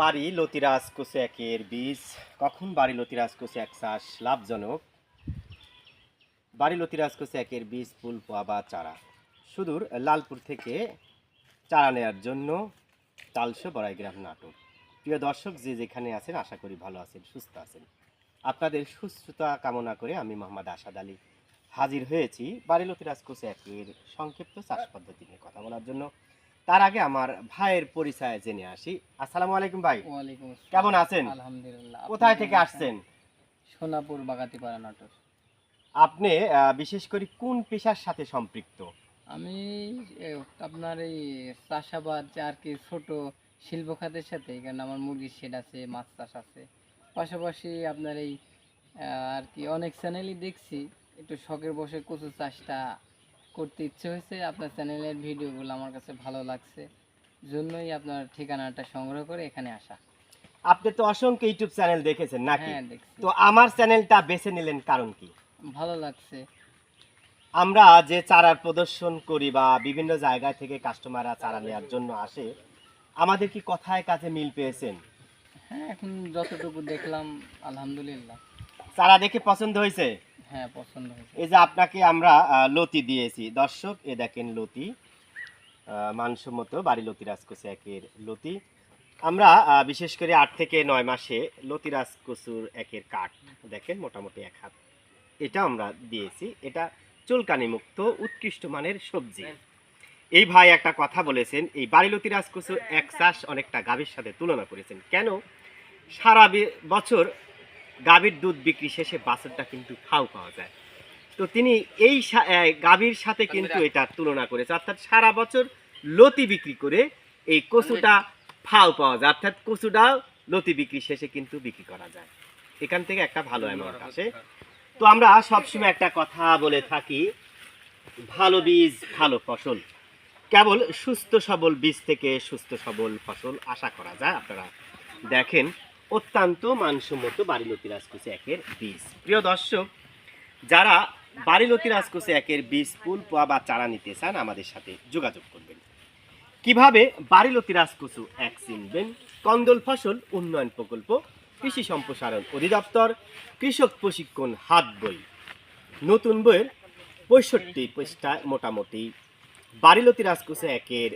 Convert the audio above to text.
বাড়ি লতিরাজ কোষে একের বীজ? কখন বাড়ি লতিরাজ কোষে এক চাষ লাভজনক? বাড়ি লতিরাজ কোষে একের বীজ, ফুল, পোয়া বা চারা? সুদূর লালপুর থেকে চারা নেওয়ার জন্য তালসো বড়াইগ্রাম নাটক। প্রিয় দর্শক, যে যেখানে আছেন, আশা করি ভালো আছেন, সুস্থ আছেন। আপনাদের সুস্থতা কামনা করে আমি মোহাম্মদ আসাদ আলী হাজির হয়েছি বাড়ি লতিরাজ কোষে একের সংক্ষিপ্ত চাষ পদ্ধতি নিয়ে কথা বলার জন্য। তার আগে আমার ভাইয়ের পরিচয় জেনে আসি। আসসালামু আলাইকুম ভাই। কেমন আছেন? আলহামদুলিল্লাহ। কোথায় থেকে আসছেন? সোনাপুর বাগাতিপাড়া নাটোর। আপনি বিশেষ করে কোন পেশার সাথে সম্পৃক্ত? আমি আপনার এই চাষাবাদ আর কি ছোট শিল্প খাতের সাথে এখানে আমার মুরগির শেড আছে মাছ চাষ আছে। পাশাপাশি আপনার এই আর কি অনেক চ্যানেলই দেখছি একটু শখের বসে কচু চাষটা করতে ইচ্ছে হয়েছে। আপনার চ্যানেলের ভিডিওগুলো আমার কাছে ভালো লাগছে। জন্যই আপনার ঠিকানাটা সংগ্রহ করে এখানে আসা। আপনি তো অসংখ্য ইউটিউব চ্যানেল দেখেছেন নাকি? হ্যাঁ দেখছি। তো আমার চ্যানেলটা বেছে নিলেন কারণ কি? ভালো লাগছে। আমরা যে চারার প্রদর্শন করি বা বিভিন্ন জায়গা থেকে কাস্টমাররা চারা নেওয়ার জন্য আসে আমাদের কি কথায় কাজে মিল পেয়েছেন? হ্যাঁ এখন যতটুকু দেখলাম আলহামদুলিল্লাহ। চারা দেখে পছন্দ হয়েছে? হ্যাঁ পছন্দ হয়েছে। এই যে আপনাকে আমরা লতি দিয়েছি। দর্শক এ দেখেন লতি। মানসম্মত বাড়ি লতি রাজকোষে একের লতি। আমরা বিশেষ করে আট থেকে নয় মাসে লতি রাজকসুর একের কাঠ দেখেন মোটামুটি এক হাত। এটা আমরা দিয়েছি। এটা চুলকানি মুক্ত উৎকৃষ্ট মানের সবজি। এই ভাই একটা কথা বলেছেন এই বাড়িলতি রাজকসুর এক চাষ অনেকটা গাভীর সাথে তুলনা করেছেন। কেন? সারা বছর গাভীর দুধ বিক্রি শেষে বাছরটা কিন্তু ফাউ পাওয়া যায়। তো তিনি এই গাভীর সাথে কিন্তু এটা তুলনা করেছে। অর্থাৎ সারা বছর লতি বিক্রি করে এই কচুটা ফাউ পাওয়া যায়। অর্থাৎ কচুটাও লতি বিক্রি শেষে কিন্তু বিক্রি করা যায়। এখান থেকে একটা ভালো অ্যামাউন্ট আসে। তো আমরা সবসময় একটা কথা বলে থাকি ভালো বীজ ভালো ফসল। কেবল সুস্থ সবল বীজ থেকে সুস্থ সবল ফসল আশা করা যায়। আপনারা দেখেন অত্যন্ত মানসম্মত বাড়িলতি রাজকুচি একের বীজ। প্রিয় দর্শক, যারা বাড়িলতি রাজকুচি একের বীজ, ফুল, পোয়া বা চারা নিতে চান, আমাদের সাথে যোগাযোগ করবেন। কীভাবে বাড়িলতি রাজকুচু এক চিনবেন? কন্দল ফসল উন্নয়ন প্রকল্প, কৃষি সম্প্রসারণ অধিদপ্তর, কৃষক প্রশিক্ষণ হাত বই। নতুন বইয়ের পঁয়ষট্টি পৃষ্ঠায় মোটামুটি বাড়িলতি রাজকুচে একের